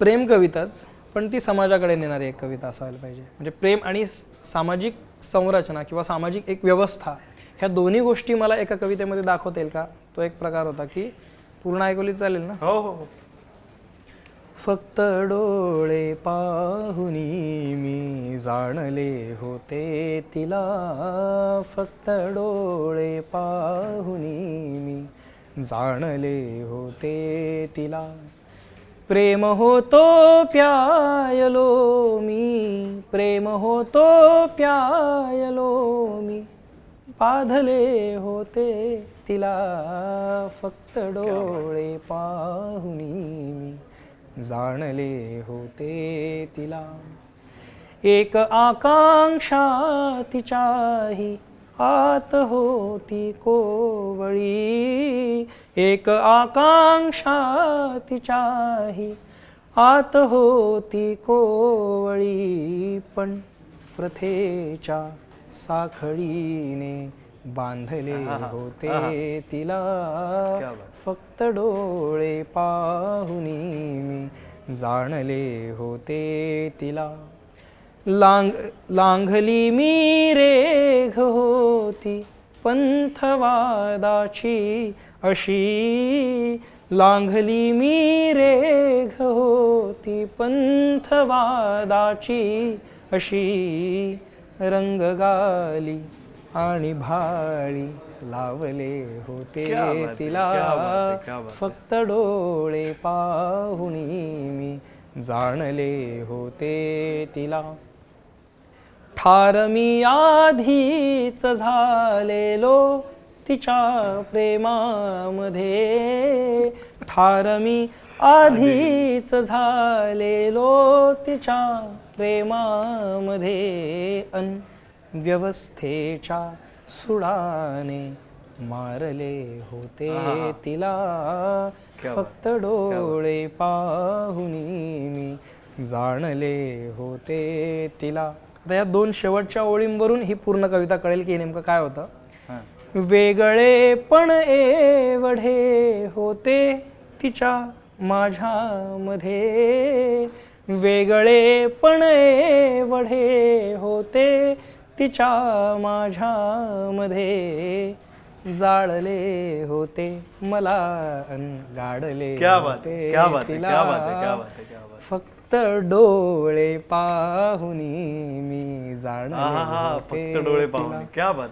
प्रेम कविताच पण ती समाजाकडे नेणारी एक कविता असायला पाहिजे. म्हणजे प्रेम आणि सामाजिक संरचना किंवा सामाजिक एक व्यवस्था ह्या दोन्ही गोष्टी मला एका कवितेमध्ये दाखवता येईल का? तो एक प्रकार होता की पूर्ण ऐकवली चालेल ना? हो हो हो. फक्त डोळे पाहुनी मी जाणले होते तिला. फक्त डोळे पाहुनी मी जाणले होते तिला. प्रेम होतो प्यायलो मी प्रेम होतो प्यायलो मी. बाधले होते तिला फक्त डोळे पाहुनी मी. जाणले होते तिला एक आकांक्षा तिच्याही आत होती कोवळी. एक आकांक्षा तिच्याही आत होती कोवळी पण प्रथेच्या साखळीने बांधले होते तिला. फक्त डोळे पाहुनी मी जाणले होते तिला. लांग लांघली मी रेघ होती. पंथवादाची अशी लांघली मी रेघ होती. पंथवादाची अशी रंगगाली आणि भाळी लावले होते तिला. फक्त डोळे पाहुनी मी जाणले होते तिला. ठार मी आधीच झालेलो तिच्या प्रेमामध्ये. ठार मी आधीच झालेलो तिच्या प्रेमामध्ये. अन व्यवस्थेच्या सुडाने मारले होते. तिला. फक्त डोळे पाहुनी मी जाणले होते तिला. आता या दोन शेवटच्या ओळींवरून ही पूर्ण कविता कळेल की नेमकं काय होतं. वेगळे पण एवढे होते तिच्या माझ्यामध्ये वेगळे पण एवढे होते तिच्या माझ्यामध्ये जाळले होते मला गाडले क्या बात होते क्या बात तिला. क्या बात क्या बात क्या बात. फक्त डोळे पाहुनी मी जाणले हा हा हा फक्त डोळे. पाहून क्या बात